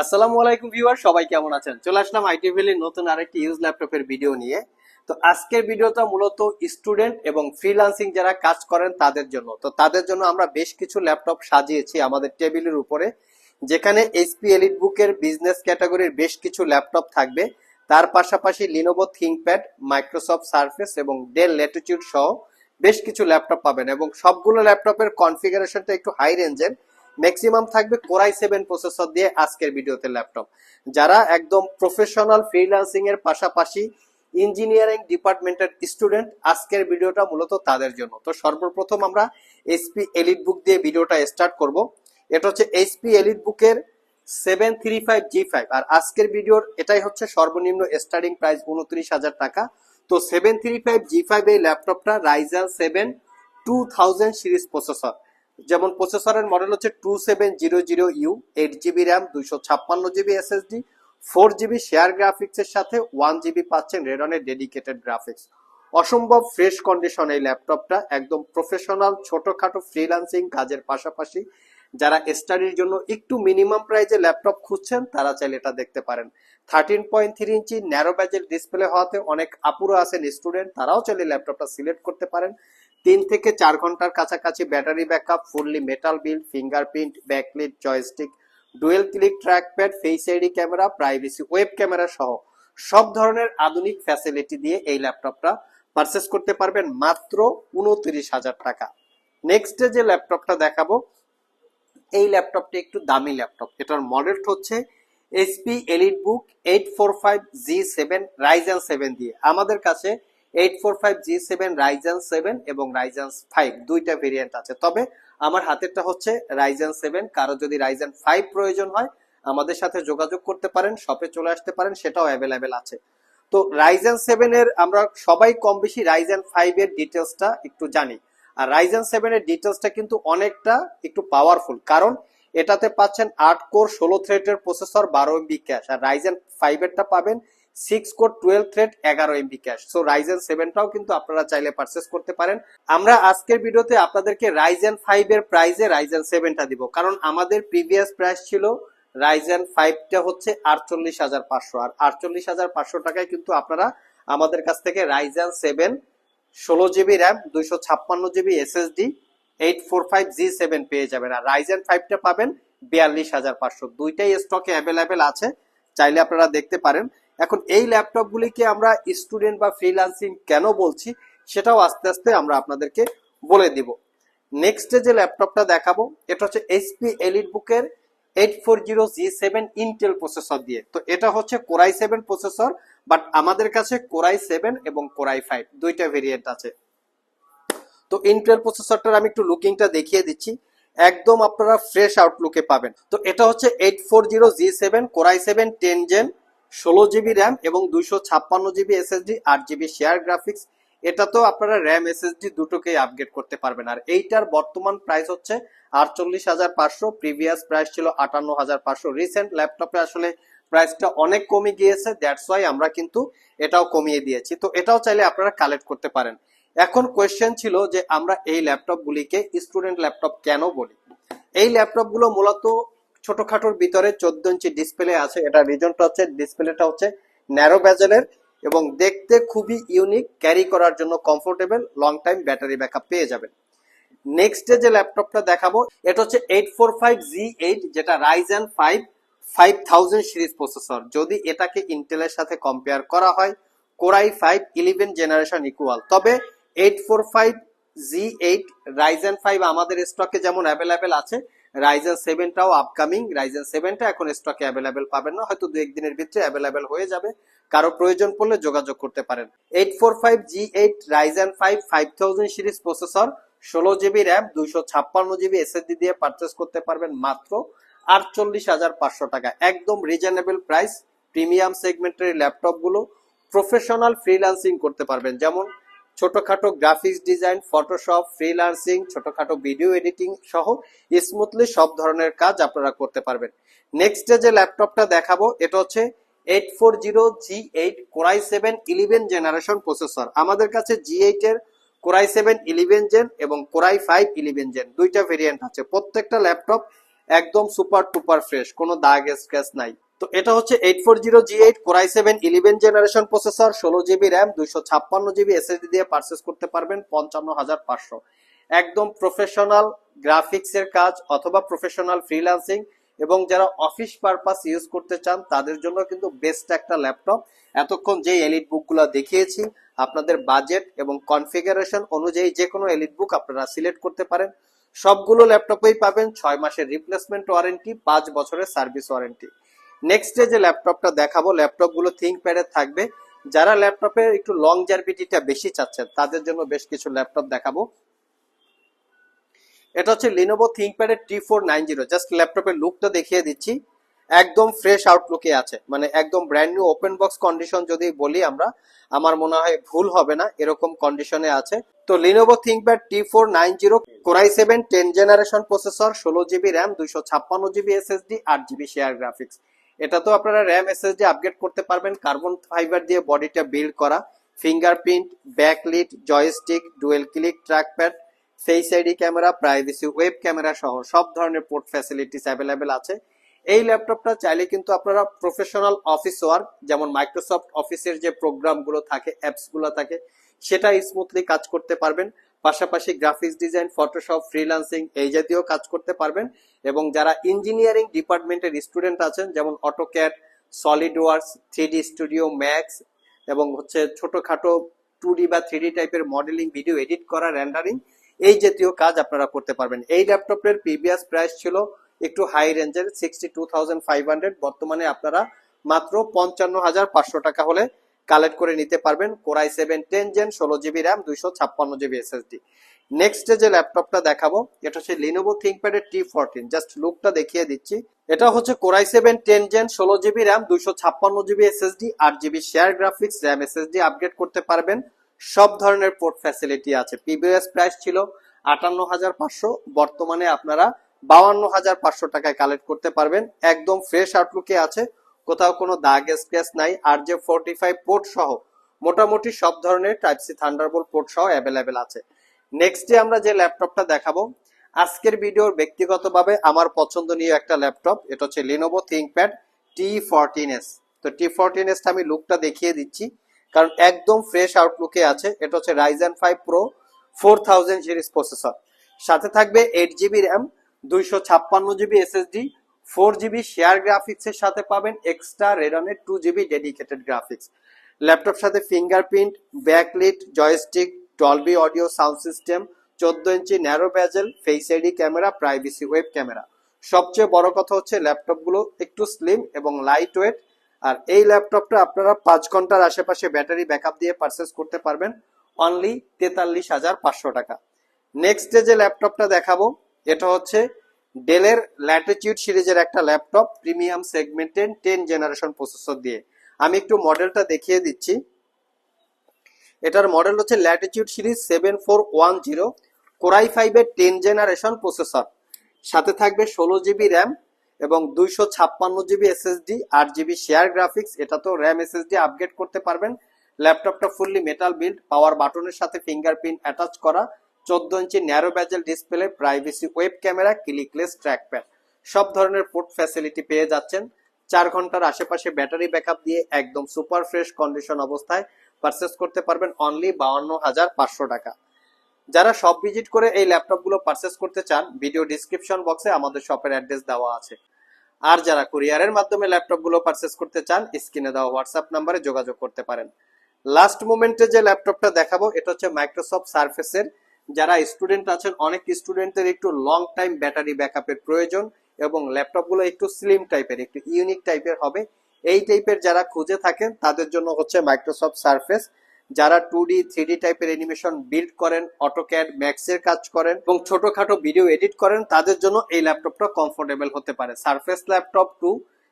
আসসালামু আলাইকুম ভিউয়ার, সবাই কেমন আছেন? চলে আসলাম আইটি ভ্যালির নতুন আরেকটি ইউজ ল্যাপটপের ভিডিও নিয়ে। তো আজকের ভিডিওটা মূলত স্টুডেন্ট এবং ফ্রিল্যান্সিং যারা কাজ করেন তাদের জন্য। তো তাদের জন্য আমরা বেশ কিছু ল্যাপটপ সাজিয়েছি আমাদের টেবিলের উপরে, যেখানে এইচপি এলিট বুকের বিজনেস ক্যাটাগরির বেশ কিছু ল্যাপটপ থাকবে। তার পাশাপাশি লিনোভো থিংকপ্যাড মাইক্রোসফট সার্ফেস এবং ডেল ল্যাটিটিউড সহ বেশ কিছু ল্যাপটপ পাবেন এবং সবগুলো ল্যাপটপের কনফিগারেশনটা একটু হাই রেঞ্জের ম্যাক্সিমাম থাকবে কোরাই সেভেন প্রসেসর দিয়ে আজকের ভিডিওতে ল্যাপটপ যারা একদম প্রফেশনাল ফ্রিল্যান্সিং এর পাশাপাশি ইঞ্জিনিয়ারিং ডিপার্টমেন্টের স্টুডেন্ট আজকের ভিডিওটা মূলত তাদের জন্য। তো সর্বপ্রথম আমরা এইচপি এলিট বুক দিয়ে ভিডিওটা স্টার্ট করব। এটা হচ্ছে এইচপি এলিট বুকের seven three five G five আর আজকের ভিডিওর এটাই হচ্ছে সর্বনিম্ন স্টার্টিং প্রাইস উনত্রিশ হাজার টাকা। তো seven three five G five এই ল্যাপটপটা Ryzen seven two thousand series processor যেমন প্রসেসরের মডেল হচ্ছে two seven zero zero U eight GB RAM দুইশো ছাপ্পান্ন GB SSD four GB share graphics এর সাথে ওয়ান জিবি পাচ্ছেন রেডনের ডেডিকেটেড গ্রাফিক্স অসম্ভব ফ্রেশ কন্ডিশন এই ল্যাপটপটা একদম প্রফেশনাল ছোটখাটো ফ্রিল্যান্সিং কাজের পাশাপাশি। যারা স্টাডির জন্য একটু মিনিমাম প্রাইজে ল্যাপটপ খুঁজছেন, তারা চাইলে এটা দেখতে পারেন। Thirteen point three inch narrow ব্যাজের display হওয়াতে অনেক আপুরো আছেন স্টুডেন্ট তারাও চাইলে ল্যাপটপটা সিলেক্ট করতে পারেন। তিন থেকে চার ঘণ্টার কাছাকাছি battery backup, fully metal build, fingerprint, backlit, joystick, dual click trackpad, face ID camera, privacy, web camera সহ সব ধরনের আধুনিক ফ্যাসিলিটি দিয়ে এই ল্যাপটপটা পারচেস করতে পারবেন মাত্র উনত্রিশ হাজার টাকা। নেক্সট যে ল্যাপটপটা দেখাবো, এই ল্যাপটপটি একটু দামি ল্যাপটপ। এটার মডেল হচ্ছে HP Elite book eight four five G seven Ryzen seven দিয়ে। আমাদের কাছে eight four five G seven Ryzen seven এবং রাইজেন ফাইভ দুইটা ভেরিয়েন্ট আছে। তবে আমার হাতেরটা হচ্ছে রাইজেন সেভেন কারও যদি রাইজেন ফাইভ প্রয়োজন হয়, আমাদের সাথে যোগাযোগ করতে পারেন শপে চলে আসতে পারেন, সেটাও অ্যাভেলেবেল আছে। তো রাইজেন সেভেন এর আমরা সবাই কম বেশি রাইজেন ফাইভ এর ডিটেলসটা একটু জানি। আর রাইজেন সেভেন এর ডিটেলসটা কিন্তু অনেকটা একটু পাওয়ারফুল কারণ এটাতে পাচ্ছেন আট কোর ষোলো থ্রেডের প্রসেসর বারো এমবি ক্যাশ আর রাইজেন ফাইভ এরটা পাবেন সিক্স কোর টুয়েলভ থ্রেড এগারো এমবি ক্যাশ সো রাইজেন সেভেনটাও কিন্তু আপনারা চাইলে পারচেস করতে পারেন। আমরা আজকের ভিডিওতে আপনাদেরকে রাইজেন ফাইভ এর প্রাইজে রাইজেন সেভেনটা দিব। কারণ আমাদের প্রিভিয়াস প্রাইস ছিল রাইজেন ফাইভটা হচ্ছে আটচল্লিশ হাজার পাঁচশো। আর আটচল্লিশ হাজার পাঁচশো টাকায় কিন্তু আপনারা আমাদের কাছ থেকে রাইজেন সেভেন ষোলো জিবি র্যাম দুইশো ছাপ্পান্ন GB SSD eight four five G seven পেয়ে যাবেন। আর রাইজেন ফাইভটা পাবেন বিয়াল্লিশ হাজার পাঁচশো। দুইটাই স্টকে অ্যাভেলেবেল আছে। চাইলে আপনারা দেখতে পারেন। এখন এই ল্যাপটপগুলিকে আমরা স্টুডেন্ট বা ফ্রিল্যান্সিং কেন বলছি, সেটাও আস্তে আস্তে আমরা আপনাদেরকে বলে দিব। নেক্সট যে ল্যাপটপটা দেখাবো, এটা হচ্ছে এইচপি এলিট বুকের eight four zero G seven Intel processor দিয়ে। তো এটা হচ্ছে কোরাই সেভেন প্রসেসর বাট আমাদের কাছে কোরাই সেভেন এবং কোরাই ফাইভ দুইটা ভেরিয়েন্ট আছে। তো ইন্টেল প্রসেসরটার আমি একটু লুকিংটা দেখিয়ে দিচ্ছি। একদম আপনারা ফ্রেশ আউটলুকে পাবেন। তো এটা হচ্ছে eight four zero G seven core i seven ten gen ষোলো জিবি র্যাম এবং দুইশো ছাপ্পান্ন জিবি এসএসডি, আট জিবি শেয়ার গ্রাফিক্স এটা তো আপনারা র্যাম, এসএসডি দুটোকেই আপগ্রেড করতে পারবেন। আর এইটার বর্তমান প্রাইস হচ্ছে আটচল্লিশ হাজার পাঁচশো প্রিভিয়াস প্রাইস ছিল আটান্ন হাজার পাঁচশো। রিসেন্ট ল্যাপটপে আসলে প্রাইসটা অনেক কমে গিয়েছে দ্যাটস ওয়াই আমরা কিন্তু এটাও কমিয়ে দিয়েছি। তো এটাও চাইলে আপনারা কালেক্ট করতে পারেন। এখন কোয়েশ্চেন ছিল যে আমরা এই ল্যাপটপ গুলিকে স্টুডেন্ট ল্যাপটপ কেন বলি? এই ল্যাপটপগুলো মূলত ছোটখাটোর ভিতরে চোদ্দ ইঞ্চি ডিসপ্লে আছে। এটা রিজনটা হচ্ছে ডিসপ্লেটা হচ্ছে ন্যারো ব্যাজেলের এবং দেখতে খুবই ইউনিক ক্যারি করার জন্য comfortable long time battery backup পেয়ে যাবেন। নেক্সট যে ল্যাপটপটা দেখাবো, এটা হচ্ছে eight four five G eight যেটা Ryzen five five thousand series processor যদি এটাকে ইন্টেলের সাথে কম্পেয়ার করা হয় core i five eleven generation equal তবে eight four five G eight Ryzen five আমাদের স্টকে যেমন অ্যাভেলেবেল আছে রাইজেন সেভেনটাও আপকামিং রাইজেন সেভেনটা এখন স্টকে অ্যাভেলেবেল পাবেন না, হয়তো দু একদিনের ভিতরে অ্যাভেলেবেল হয়ে যাবে। কারও প্রয়োজন পড়লে যোগাযোগ করতে পারেন। Eight four five G eight Ryzen five five thousand series processor ষোলো জিবি র্যাম দুইশো ছাপ্পান্ন জিবি এসএসডি দিয়ে পারচেস করতে পারবেন মাত্র আটচল্লিশ হাজার পাঁচশো টাকা। একদম রিজনেবল প্রাইস প্রিমিয়াম সেগমেন্টের ল্যাপটপগুলো প্রফেশনাল ফ্রিল্যান্সিং করতে পারবেন। যেমন ছোটখাটো গ্রাফিক্স ডিজাইন ফটোশপ ফ্রিল্যান্সিং ছোটখাটো ভিডিও এডিটিং সহ স্মুথলি সব ধরনের কাজ আপনারা করতে পারবেন। নেক্সট যে ল্যাপটপটা দেখাবো, এটা হচ্ছে eight four zero G eight core i seven eleven generation processor আমাদের কাছে জি এইট এর core i seven eleven gen এবং core i five eleven gen দুইটা ভেরিয়েন্ট আছে। প্রত্যেকটা ল্যাপটপ একদম সুপার টুপার ফ্রেশ কোনো দাগ স্ক্র্যাচ নাই। তো এটা হচ্ছে eight four zero G eight core i seven eleven generation processor ষোলো জিবি র্যাম দুইশো ছাপ্পান্ন জিবি এসএসডি দিয়ে পারচেস করতে পারবেন, পঞ্চান্ন হাজার পাঁচশো। একদম প্রফেশনাল গ্রাফিক্স এর কাজ অথবা প্রফেশনাল ফ্রিল্যান্সিং এবং যারা অফিস পারপাস ইউজ করতে চান, তাদের জন্য কিন্তু বেস্ট একটা ল্যাপটপ এতক্ষণ যে এলিট বুকগুলো দেখিয়েছি, আপনাদের বাজেট এবং কনফিগারেশন অনুযায়ী যে কোনো এলিট বুক আপনারা সিলেক্ট করতে পারেন। সবগুলো ল্যাপটপেই পাবেন, ছয় মাসের রিপ্লেসমেন্ট ওয়ারেন্টি পাঁচ বছরের সার্ভিস ওয়ারেন্টি নেক্সট যে ল্যাপটপটা দেখাবো ল্যাপটপগুলো থিঙ্ক প্যাডে থাকবে। যারা ল্যাপটপের একটু লং জার্ভিটিটা বেশি চাচ্ছেন তাদের জন্য বেশ কিছু ল্যাপটপ দেখাবো। এটা হচ্ছে Lenovo থিঙ্কপ্যাডের T four nine zero just ল্যাপটপের লুকটা দেখিয়ে দিচ্ছি। একদম ফ্রেশ আউটলুকে আছে মানে একদম brand new open box condition যদি বলি আমরা, আমার মনে হয় ভুল হবে না, এরকম কন্ডিশনে আছে। তো Lenovo ThinkPad T four nine zero core i seven ten generation processor ষোলো জিবি র্যাম দুইশো ছাপ্পান্ন জিবি এসএসডি আট জিবি শেয়ার গ্রাফিক্স এটা তো আপনারা র্যাম এসএসডি আপগ্রেড করতে পারবেন কার্বন ফাইবার দিয়ে বডিটা বিল্ড করা fingerprint backlit joystick dual click trackpad face ID camera privacy web camera সহ সব ধরনের পোর্ট ফ্যাসিলিটিস অ্যাভেলেবেল আছে। এই ল্যাপটপটা চাইলে কিন্তু আপনারা প্রফেশনাল অফিস ওয়ার্ক যেমন মাইক্রোসফট অফিসের যে প্রোগ্রামগুলো থাকে অ্যাপসগুলো থাকে, সেটা স্মুথলি কাজ করতে পারবেন। পাশাপাশি গ্রাফিক্স ডিজাইন ফটোশপ ফ্রিল্যান্সিং এই জাতীয় কাজ করতে পারবেন। এবং যারা ইঞ্জিনিয়ারিং ডিপার্টমেন্টের স্টুডেন্ট আছেন, যেমন AutoCAD solid works three studio max এবং হচ্ছে ছোটখাটো টু বা থ্রি টাইপের মডেলিং ভিডিও এডিট করা র্যান্ডারিং এই জাতীয় কাজ আপনারা করতে পারবেন। এই ল্যাপটপের প্রিভিয়াস প্রাইস ছিল একটু হাই রেঞ্জের sixty two thousand five hundred বর্তমানে আপনারা মাত্র পঞ্চান্ন হাজার পাঁচশো টাকা হলে কালেক্ট করে নিতে পারবেন core i seven ten gen ষোলো জিবি র্যাম, দুইশো ছাপ্পান্ন জিবি এসএসডি। নেক্সট যে ল্যাপটপটা দেখাবো, এটা হচ্ছে লিনোভো থিঙ্কপ্যাডের টি ফোরটিন জাস্ট লুকটা দেখিয়ে দিচ্ছি। এটা হচ্ছে core i seven ten gen ষোলো জিবি র্যাম, দুইশো ছাপ্পান্ন জিবি এসএসডি, আট GB share graphics RAM SSD upgrade করতে পারবেন। সব ধরনের পোর্ট ফ্যাসিলিটি আছে। পিবিএস প্রাইস ছিল আটান্ন হাজার পাঁচশো। বর্তমানে আপনারা বাউান্ন হাজার পাঁচশো টাকায় কালেক্ট করতে পারবেন। একদম ফ্রেশ আউটলুকে আছে। কোথাও কোনো দাগ, স্ক্র্যাচ নাই। আর যে ফোর্টি ফাইভ পোর্ট সহ মোটামুটি সব ধরনের টাইপ সি থান্ডারবোল্ট পোর্ট সহ অ্যাভেলেবেল আছে। নেক্সট ডে আমরা যে ল্যাপটপটা দেখাবো, আজকের ভিডিওর ব্যক্তিগতভাবে আমার পছন্দনীয় একটা ল্যাপটপ এটা হচ্ছে Lenovo ThinkPad T fourteen S তো টি ফোরটিন এস আমি লুকটা দেখিয়ে দিচ্ছি, কারণ একদম ফ্রেশ আউটলুকে আছে। এটা হচ্ছে Ryzen five pro four thousand series processor সাথে থাকবে এইট জিবি র্যাম দুইশো ছাপ্পান্ন GB SSD four GB share graphics এর সাথে পাবেন extra রেডনের two GB dedicated graphics. Laptop সাথে fingerprint, backlit, joystick, Dolby audio sound system, চোদ্দ ইঞ্চি narrow bezel face ID camera, privacy web camera. সবচেয়ে বড় কথা হচ্ছে ল্যাপটপগুলো একটু স্লিম এবং লাইট ওয়েট। আর এই ল্যাপটপটা আপনারা পাঁচ ঘণ্টার আশেপাশে ব্যাটারি ব্যাকআপ দিয়ে পারচেস করতে পারবেন। অনলি তেতাল্লিশ হাজার পাঁচশো টাকা। নেক্সট ডে যে ল্যাপটপটা দেখাবো, এটা হচ্ছে ডেলের ল্যাটিটিউড সিরিজের একটা ল্যাপটপ, প্রিমিয়াম সেগমেন্টের টেন জেনারেশন প্রসেসর দিয়ে। আমি একটু মডেলটা দেখিয়ে দিচ্ছি। এটার মডেল হচ্ছে Latitude series seven four one zero, core i ফাইভের টেন জেনারেশন প্রসেসর। সাথে থাকবে ষোলো জিবি র্যাম এবং দুইশো ছাপ্পান্ন জিবি এসএসডি, আট জিবি শেয়ার গ্রাফিক্স। এটা তো র্যাম এসএসডি আপগ্রেড করতে পারবেন। ল্যাপটপটা ফুললি মেটাল বিল্ড পাওয়ার বাটনের সাথে ফিঙ্গারপ্রিন্ট অ্যাটাচ করা। চোদ্দ ইঞ্চি narrow bezel display privacy web camera clickless trackpad সব ধরনের পোর্ট ফ্যাসিলিটি পেয়ে যাচ্ছেন। চার ঘণ্টার আশেপাশে ব্যাটারি ব্যাকআপ দিয়ে একদম সুপার ফ্রেশ কন্ডিশন অবস্থায় পারচেস করতে পারবেন অনলি বাউন্ন হাজার পাঁচশো টাকা। যারা সব ভিজিট করে এই ল্যাপটপগুলো পারচেস করতে চান ভিডিও ডিসক্রিপশন বক্সে আমাদের শপের অ্যাড্রেস দেওয়া আছে। আর যারা কুরিয়ারের মাধ্যমে ল্যাপটপগুলো পারচেস করতে চান স্ক্রিনে দেওয়া হোয়াটসঅ্যাপ নাম্বারে যোগাযোগ করতে পারেন। লাস্ট মোমেন্টে যে ল্যাপটপটা দেখাবো, এটা হচ্ছে মাইক্রোসফট সার্ফেসের যারা স্টুডেন্ট আছেন, অনেক স্টুডেন্টদের একটু লং টাইম ব্যাটারি ব্যাকআপের প্রয়োজন এবং ল্যাপটপগুলো একটু স্লিম টাইপের একটু ইউনিক টাইপের হবে। এই টাইপের যারা খুঁজে থাকেন, তাদের জন্য হচ্ছে মাইক্রোসফট সার্ফেস যারা টু ডি থ্রি ডি টাইপের অ্যানিমেশন বিল্ড করেন অটোক্যাড ম্যাক্সের কাজ করেন এবং ছোটখাটো ভিডিও এডিট করেন, তাদের জন্য এই ল্যাপটপটা কমফোর্টেবল হতে পারে। সার্ফেস ল্যাপটপ টু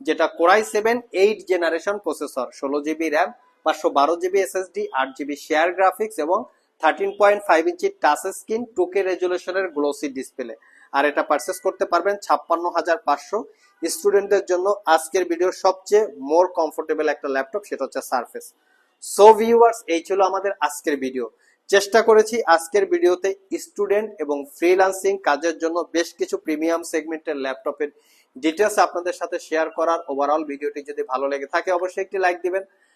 যেটা core i seven eight generation processor ষোলো জিবি র্যাম পাঁচশো বারো জিবি এসএসডি আট জিবি শেয়ার গ্রাফিক্স এবং thirteen point five inch touch screen two K রেজুলেশনের glossy display আর এটা পারচেস করতে পারবেন ছাপ্পান্ন হাজার পাঁচশো। স্টুডেন্টদের জন্য আজকের ভিডিওর সবচেয়ে মোর কমফোর্টেবল একটা ল্যাপটপ সেটা হচ্ছে সার্ফেস সো ভিউয়ার্স এই ছিল আমাদের আজকের ভিডিও চেষ্টা করেছি আজকের ভিডিওতে স্টুডেন্ট এবং ফ্রিল্যান্সিং কাজের জন্য বেশ কিছু প্রিমিয়াম সেগমেন্টের ল্যাপটপের ডিটেলস আপনাদের সাথে শেয়ার করার। ওভারঅল ভিডিওটি যদি ভালো লেগে থাকে, অবশ্যই একটি লাইক দিবেন।